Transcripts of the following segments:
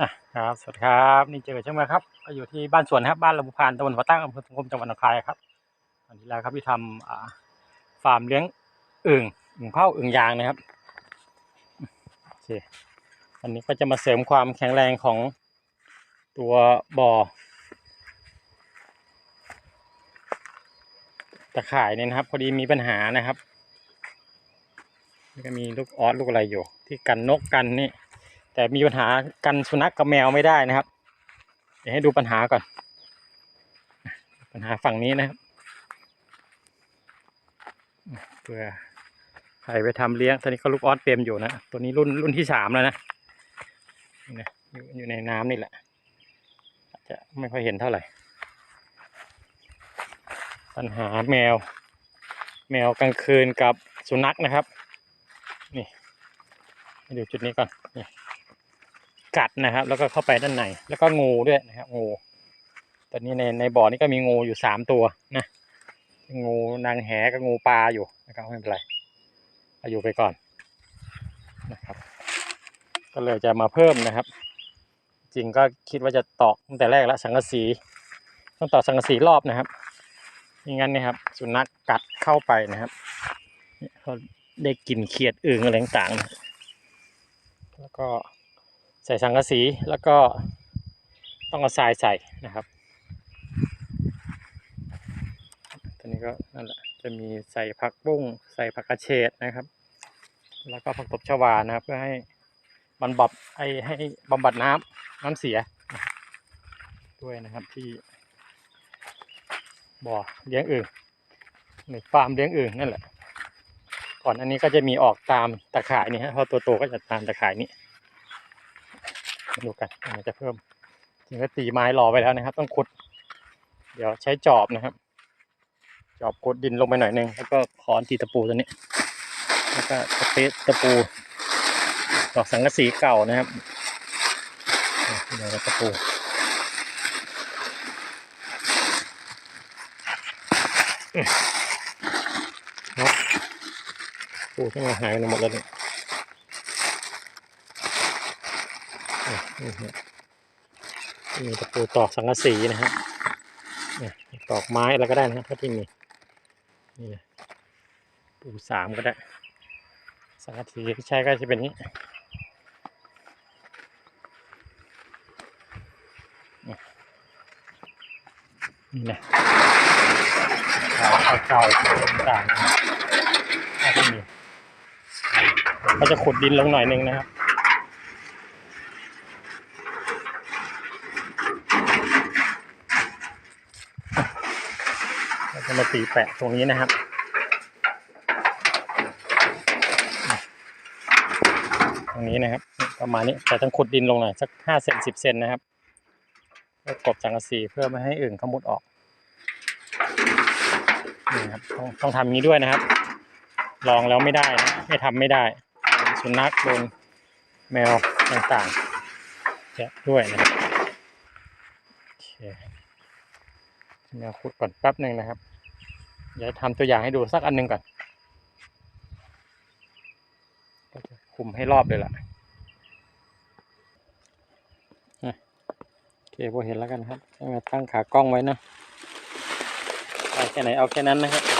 อะครับ สวัสดีครับ นี่เจอช่างมาครับก็อยู่ที่บ้านสวนครับ บ้านลำพูพานตำบลหัวตั้งอำเภอสังคมจังหวัดหนองคายครับวันนี้แล้วครับที่ทำฟาร์มเลี้ยงอึ่งอึ่งเผาอึ่งยางนะครับโอเควันนี้ก็จะมาเสริมความแข็งแรงของตัวบ่อตะข่ายเนี่ยนะครับ พอดีมีปัญหานะครับก็มีลูกออสลูกอะไรอยู่ ที่กันนกกันนี่ แต่มีปัญหากันสุนัขกกับแมวไม่ได้นะครับ เดี๋ยวให้ดูปัญหาก่อน ปัญหาฝั่งนี้นะครับเพื่อใครไปทำเลี้ยงตอนนี้ก็ลูกออสเต็มอยู่นะ ตัวนี้รุ่นรุ่นที่สามแล้วนะนะอยู่อยู่ในน้ำนี่แหละอาจจะไม่ค่อยเห็นเท่าไหร่ ปัญหาแมว แมวกลางคืนกับสุนัขนะครับ นี่ดูจุดนี้ก่อนนี่ กัดนะครับ แล้วก็เข้าไปด้านใน แล้วก็งูด้วยนะครับงูตอนนี้ในในบ่อนี้ก็มีงูอยู่สามตัวนะงูนางแหกับงูปลาอยู่นะครับไม่เป็นไรเอาอยู่ไปก่อนนะครับ ก็เลยจะมาเพิ่มนะครับ จริงก็คิดว่าจะตอกตั้งแต่แรกแล้วสังกะสีต้องตอกสังกะสีรอบนะครับไม่งั้นนะครับ สุนัขกัดเข้าไปนะครับเขาได้กลิ่นเขียดอึ่งอะไรต่างๆแล้วก็ ใส่สังกะสีแล้วก็ต้องเอาทรายใส่นะครับตอนนี้ก็นั่นแหละจะมีใส่ผักบุ้งใส่ผักกระเฉดนะครับ แล้วก็ผักตบชวานะครับ เพื่อให้บรรบับไอให้บำบัดน้ำน้ำเสีย ด้วยนะครับที่บ่อเลี้ยงอึ่งในฟาร์มเลี้ยงอึ่งนั่นแหละ ก่อนอันนี้ก็จะมีออกตามตะข่ายนี่ฮะพอตัวโตก็จะตามตะข่ายนี้ ดูกันอันจะเพิ่มจริงก็ตีไม้รอไว้แล้วนะครับ ต้องขุด เดี๋ยวใช้จอบนะครับ จอบขุดดินลงไปหน่อยหนึงแล้วก็ค้อนตีตะปูตัวนี้ แล้วก็สเปซตะปูดอกสังกะสีเก่านะครับเดี๋ยวตะปูเนาะปูที่มันหายไปหมดแล้วเนี่ย นี่ฮะ มีตะปูตอกสังกะสีนะครับเนี่ยตอกไม้อะไรก็ได้นะครับถ้าที่มีนี่นะปูสามก็ได้ สังกะสีที่ใช้ก็จะเป็นนี้นี่นะเก่าๆต่างๆถ้าที่มีก็จะขุดดินลงหน่อยนึงนะครับ เราจะ มาตีแปะตรงนี้นะครับตรงนี้นะครับ ประมาณนี้แต่ต้องขุดดินลงหน่อยสักห้าเซนสิบเซนนะครับเพื่อกบสังกะสีเพื่อไม่ให้อึ่งเขมุดออกนี่ครับต้องต้องทำงนี้ด้วยนะครับ ลองแล้วไม่ได้นะไม่ทำไม่ได้โดนสุนัขโดนแมวต่างๆจะด้วยนะครับโอเคแนวขุดก่อนแป๊บหนึ่งนะครับ เดี๋ยวทำตัวอย่างให้ดูสักอันหนึ่งก่อนก็จะคุมให้รอบเลยล่ะอะโอเคพอเห็นแล้วกันครับตั้งขากล้องไว้นะเอาแค่ไหนเอาแค่นั้นนะครับ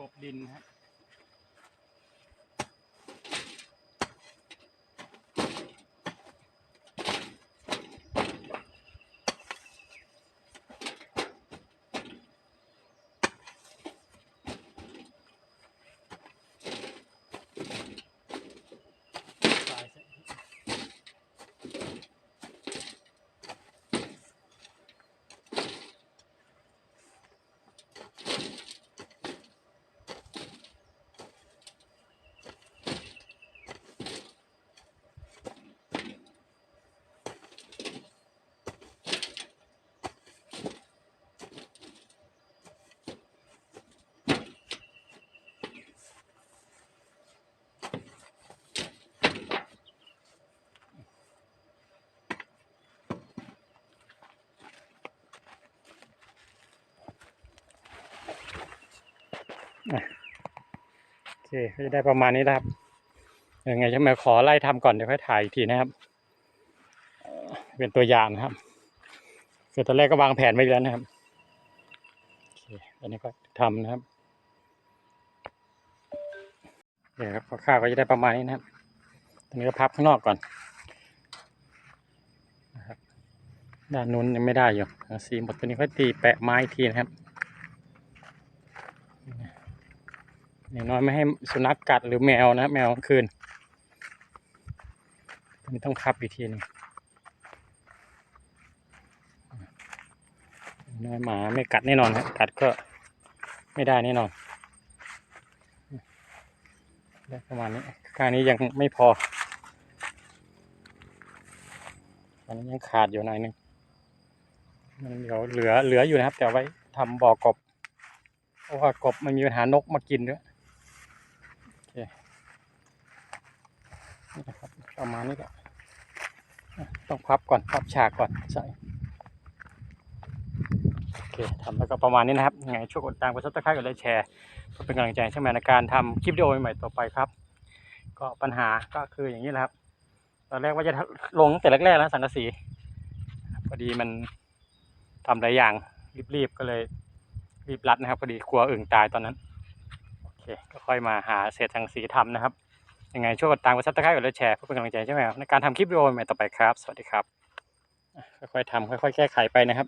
กบดินฮะ โอเคก็จะได้ประมาณนี้นะครับยังไงจะมาขอไล่ทำก่อนเดี๋ยวค่อยถ่ายอีกทีนะครับ เป็นตัวอย่างนะครับคือตอนแรกก็วางแผนไว้แล้วนะครับโอเคตอนนี้ก็ทำนะครับเนี่ยครับข้าวก็จะได้ประมาณนี้นะครับตอนนี้ก็พับข้างนอกก่อนนะครับด้านนู้นยังไม่ได้อยู่สีหมดตัวนี้ค่อยตีแปะไม้ทีนะครับ อย่างน้อยไม่ให้สุนัขกัดหรือแมวนะแมวคืนตนี้ต้องพับอีกทีนึงน้อยหมาไม่กัดแน่นอนครับกัดก็ไม่ได้แน่นอนได้ประมาณนี้ค่านี้ยังไม่พออันนี้ยังขาดอยู่หน่อยนึงมันเดี๋ยวเหลือเหลืออยู่นะครับแต่ไว้ทำบ่อกบเพราะว่ากบมันมีปัญหานกมากินด้วย นะครับประมาณนี้แหละต้องพับก่อนพับฉากก่อนใช่โอเคทำแล้วก็ประมาณนี้นะครับยังไงช่วยกดตามกดซับสไครต์กดไลค์แชร์เพื่อเป็นกำลังใจให้ช่างแมนในการทำคลิปวิดีโอใหม่ๆต่อไปครับ ก็ปัญหาก็คืออย่างนี้แหละครับ ตอนแรกว่าจะลงแต่แรกๆแล้วสังกะสีพอดีมันทำหลายอย่างรีบๆก็เลยรีบรัดนะครับพอดีกลัวอึ่งตายตอนนั้นโอเคก็ค่อยมาหาเศษสังกสีทำนะครับ ยังไงช่วยกดตามกดซับสไครต์กดไลค์แชร์เพื่อเป็นกำลังใจใช่ไหมครับในการทำคลิปวิดีโอใหม่ต่อไปครับ สวัสดีครับ ค่อยๆทำค่อยๆ แก้ไขไปนะครับ